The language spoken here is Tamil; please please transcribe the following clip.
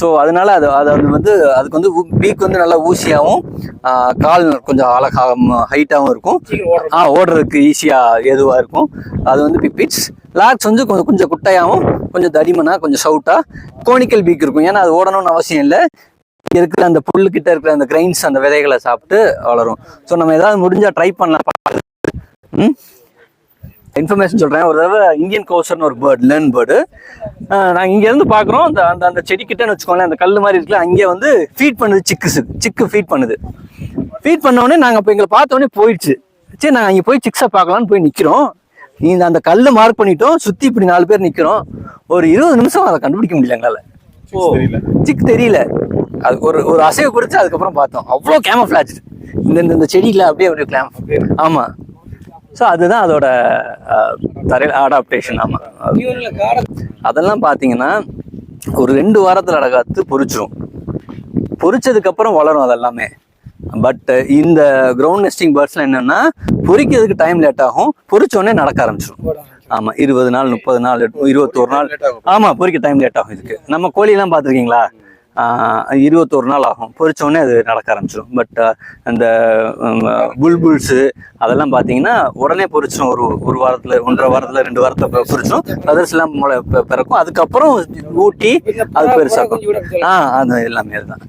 ஸோ அதனால அது அது வந்து அதுக்கு வந்து பீக் வந்து நல்லா ஊசியாகவும் கால் கொஞ்சம் அழகாக ஹைட்டாகவும் இருக்கும். ஆ ஓடுறதுக்கு ஈஸியாக ஏதுவாக இருக்கும். அது வந்து பிப்பிட்ஸ் லாக்ஸ் வந்து கொஞ்சம் கொஞ்சம் குட்டையாகவும் கொஞ்சம் தடிமனா கொஞ்சம் சவுட்டாக கோனிக்கல் பீக் இருக்கும். ஏன்னா அது ஓடணும்னு அவசியம் இல்லை. இருக்கிற அந்த புல்லு கிட்ட இருக்கிற அந்த கிரைன்ஸ் அந்த விதைகளை சாப்பிட்டு வளரும். ஸோ நம்ம ஏதாவது முடிஞ்சா ட்ரை பண்ணலாம். ம்? இன்ஃபர்மேஷன் சொல்கிறேன் ஒரு தடவை இந்தியன் கௌசர்னு ஒரு பேர்ட் லேர்ன் பேர்டு நாங்கள் இங்கேருந்து பார்க்குறோம். அந்த அந்த அந்த செடி கிட்டன்னு வச்சுக்கோங்களேன் அந்த கல் மாதிரி இருக்குல்ல அங்கே வந்து ஃபீட் பண்ணுது சிக்குஸு சிக்கு ஃபீட் பண்ணுது. ஃபீட் உடனே நாங்கள் இப்போ எங்களை பார்த்த உடனே போயிடுச்சு. சரி நாங்கள் அங்கே போய் சிக்ஸை பார்க்கலான்னு போய் நிற்கிறோம் இந்த அந்த கல்லை மார்க் பண்ணிட்டோம். சுற்றி இப்படி நாலு பேர் நிற்கிறோம் ஒரு இருபது நிமிஷம் அதை கண்டுபிடிக்க முடியல எங்களால். ஓ. சிக் தெரியல. அது ஒரு ஒரு அசைவு கொடுத்து அதுக்கப்புறம் பார்த்தோம். அவ்வளோ கேமஃப்ளாஜ் இந்த இந்த- இந்த செடியில் அப்படியே அப்படியே கிளாம் ஆமாம் ஸோ அதுதான் அதோட தரையில் அடாப்டேஷன் ஆமாம் அதெல்லாம் பார்த்தீங்கன்னா ஒரு ரெண்டு வாரத்தில் அடகாத்து பொரிச்சிரும் பொரிச்சதுக்கு அப்புறம் வளரும் அதெல்லாமே. பட் இந்த கிரவுண்ட் நெஸ்டிங் பேர்ட்ஸ்லாம் என்னன்னா பொரிக்கிறதுக்கு டைம் லேட் ஆகும். பொரிச்ச உடனே நடக்க ஆரம்பிச்சிடும் ஆமா இருபது நாள் முப்பது நாள் இருபத்தோரு நாள். Late ஆகும். ஆமா பொரிக்க டைம் லேட் ஆகும் இதுக்கு. நம்ம கோழிலாம் பார்த்துருக்கீங்களா இருபத்தோரு நாள் ஆகும். பொரிச்ச உடனே அது நடக்க ஆரம்பிச்சிடும் பட் அந்த புல்புல்ஸு அதெல்லாம் பார்த்தீங்கன்னா உடனே பொரிச்சிடும் ஒரு ஒரு வாரத்தில் ஒன்றரை வாரத்தில் ரெண்டு வாரத்தில் பொரிச்சிடும் அதர்ஸ் எல்லாம் பிறக்கும். அதுக்கப்புறம் ஊட்டி அது பெருசாக்கும். ஆ அது எல்லாமே அதுதான்.